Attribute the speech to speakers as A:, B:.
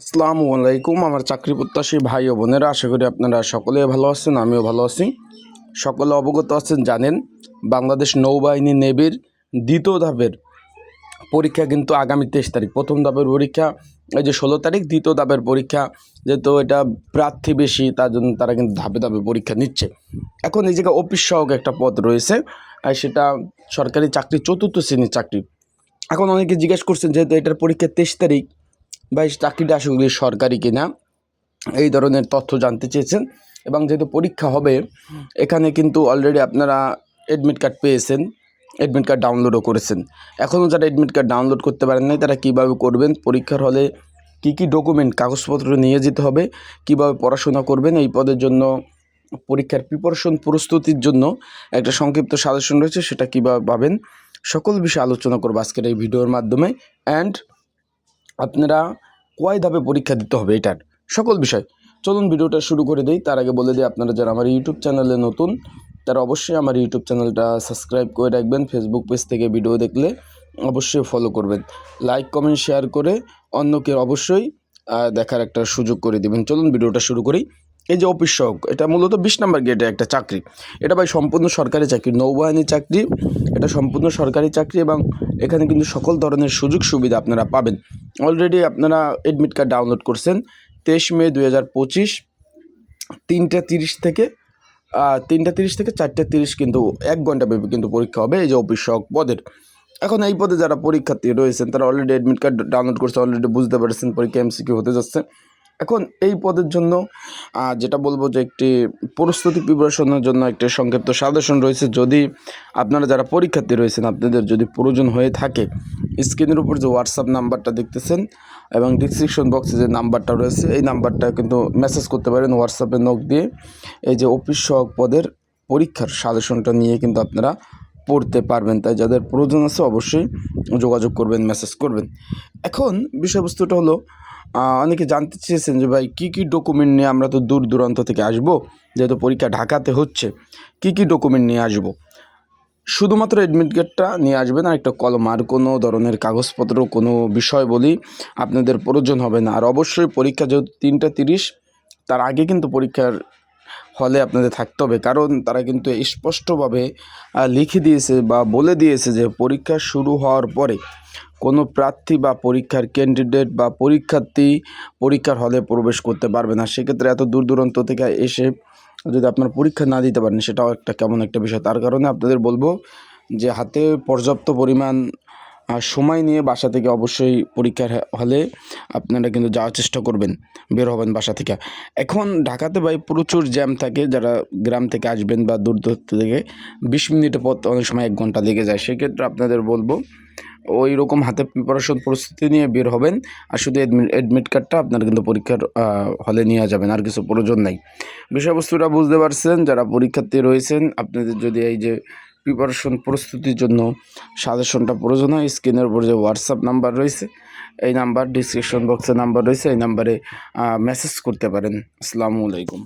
A: আসসালামু আলাইকুম, আমার চাকরি প্রত্যাশী ভাই ও বোনেরা, আশা করি আপনারা সকলে ভালো আছেন, আমিও ভালো আছি। সকলে অবগত আছেন, জানেন, বাংলাদেশ নৌবাহিনী নেভির দ্বিতীয় ধাপের পরীক্ষা কিন্তু আগামী তেইশ তারিখ, প্রথম ধাপের পরীক্ষা, এই যে ষোলো তারিখ, দ্বিতীয় ধাপের পরীক্ষা, যেহেতু এটা প্রার্থী বেশি, তার জন্য তারা কিন্তু ধাপে ধাপে পরীক্ষা নিচ্ছে। এখন এই জায়গায় অফিস সহক একটা পদ রয়েছে, আর সেটা সরকারি চাকরি, চতুর্থ শ্রেণির চাকরি। এখন অনেকে জিজ্ঞেস করছেন, যেহেতু এটার পরীক্ষা তেইশ তারিখ বা এই চাকরিটা আসলে সরকারি কিনা, এই ধরনের তথ্য জানতে চেয়েছেন এবং যেহেতু পরীক্ষা হবে, এখানে কিন্তু অলরেডি আপনারা অ্যাডমিট কার্ড পেয়েছেন অ্যাডমিট কার্ড ডাউনলোডও করেছেন। এখনও যারা অ্যাডমিট কার্ড ডাউনলোড করতে পারেন নাই, তারা কীভাবে করবেন, পরীক্ষার হলে কী কী ডকুমেন্ট কাগজপত্র নিয়ে যেতে হবে, কীভাবে পড়াশোনা করবেন, এই পদের জন্য পরীক্ষার প্রিপারেশন প্রস্তুতির জন্য একটা সংক্ষিপ্ত সাজেশন রয়েছে, সেটা কীভাবে পাবেন, সকল বিষয়ে আলোচনা করব আজকের এই ভিডিওর মাধ্যমে। অ্যান্ড আপনারা কয় ধাপে পরীক্ষা দিতে হবে এটার? সকল বিষয়। চলুন ভিডিওটা শুরু করে দিই। তার আগে বলে দিই, আপনারা যারা আমার ইউটিউব চ্যানেলে নতুন, তারা অবশ্যই আমার ইউটিউব চ্যানেলটা সাবস্ক্রাইব করে রাখবেন। ফেসবুক পেজ থেকে ভিডিও দেখলে অবশ্যই ফলো করবেন। লাইক কমেন্ট শেয়ার করে অন্যকে অবশ্যই দেখার একটা সুযোগ করে দেবেন। চলুন ভিডিওটা শুরু করি। এই যে অফিস সহক এটা মূলত বিশ নম্বর গেটে একটা চাকরি। এটা ভাই সম্পূর্ণ সরকারি চাকরি নৌবাহিনীর চাকরি, এটা সম্পূর্ণ সরকারি চাকরি এবং এখানে কিন্তু সকল ধরনের সুযোগ সুবিধা আপনারা পাবেন। অলরেডি আপনারা এডমিট কার্ড ডাউনলোড করছেন, তেইশ মে দুই হাজার পঁচিশ, তিনটা তিরিশ থেকে তিনটা তিরিশ থেকে চারটে তিরিশ কিন্তু, এক ঘণ্টা ব্যাপী কিন্তু পরীক্ষা হবে এই যে অফিস সহক পদের। এখন এই পদে যারা পরীক্ষার্থী রয়েছেন, তারা অলরেডি অ্যাডমিট কার্ড ডাউনলোড করছে অলরেডি বুঝতে পারছেন পরীক্ষা এমসিকিউ হতে যাচ্ছে। এখন এই পদের জন্য যেটা বলব যে একটি প্রস্তুতি প্রিপারেশনের জন্য একটি সংক্ষিপ্ত সাজেশন রয়েছে। যদি আপনারা যারা পরীক্ষার্থী রয়েছেন, আপনাদের যদি প্রয়োজন হয়ে থাকে স্ক্রিনের উপর যে হোয়াটসঅ্যাপ নাম্বারটা দেখতেছেন এবং ডিসক্রিপশন বক্সে যে নাম্বারটা রয়েছে, এই নাম্বারটা কিন্তু মেসেজ করতে পারেন হোয়াটসঅ্যাপে নক দিয়ে। এই যে অফিস সহক পদের পরীক্ষার সাজেশনটা নিয়ে কিন্তু আপনারা পড়তে পারবেন। তাই যাদের প্রয়োজন আছে, অবশ্যই যোগাযোগ করবেন মেসেজ করবেন। এখন বিষয়বস্তুটা হলো অনেকে জানতে চেয়েছেন যে ভাই, কী কী ডকুমেন্ট নিয়ে আমরা তো দূর দূরান্ত থেকে আসব? যেহেতু পরীক্ষা ঢাকাতে হচ্ছে, কী কী ডকুমেন্ট নিয়ে আসব? শুধুমাত্র অ্যাডমিট কার্ডটা নিয়ে আসবেন, আর একটা কলম, আর কোনো ধরনের কাগজপত্র, কোনো বিষয় বলি আপনাদের প্রয়োজন হবে না। আর অবশ্যই পরীক্ষা যেহেতু তিনটা তিরিশ, তার আগে কিন্তু পরীক্ষার হলে আপনাদের থাকতে হবে। কারণ তারা কিন্তু স্পষ্টভাবে লিখে দিয়েছে বা বলে দিয়েছে যে পরীক্ষা শুরু হওয়ার পরে। কোনো প্রার্থী বা পরীক্ষার ক্যান্ডিডেট বা পরীক্ষার্থী পরীক্ষার হলে প্রবেশ করতে পারবে না। সেক্ষেত্রে এত দূর দূরান্ত থেকে এসে যদি আপনার পরীক্ষা না দিতে পারেন, সেটাও একটা কেমন একটা বিষয়। তার কারণে আপনাদের বলব যে হাতে পর্যাপ্ত পরিমাণ সময় নিয়ে বাসা থেকে অবশ্যই পরীক্ষার হলে আপনারা কিন্তু যাওয়ার চেষ্টা করবেন, বের হবেন বাসা থেকে। এখন ঢাকাতে ভাই প্রচুর জ্যাম থাকে, যারা গ্রাম থেকে আসবেন বা দূর দূর থেকে, বিশ মিনিটের পথ অনেক সময় এক ঘণ্টা লেগে যায়। সেক্ষেত্রে আপনাদের বলব ওই রকম হাতে প্রিপারেশন প্রস্তুতি নিয়ে বের হবেন আর শুধু অ্যাডমিট কার্ডটা আপনার কিন্তু পরীক্ষার হলে নিয়ে যাবেন, আর কিছু প্রয়োজন নাই। বিষয়বস্তুটা বুঝতে পারছেন, যারা পরীক্ষার্থী রয়েছেন, আপনাদের যদি এই যে প্রিপারেশন প্রস্তুতির জন্য সাজেশনটা প্রয়োজন হয় স্ক্রিনের উপর যে হোয়াটসঅ্যাপ নাম্বার রয়েছে, এই নাম্বার ডিসক্রিপশন বক্সে নাম্বার রয়েছে, এই নাম্বারে মেসেজ করতে পারেন। আসসালামু আলাইকুম।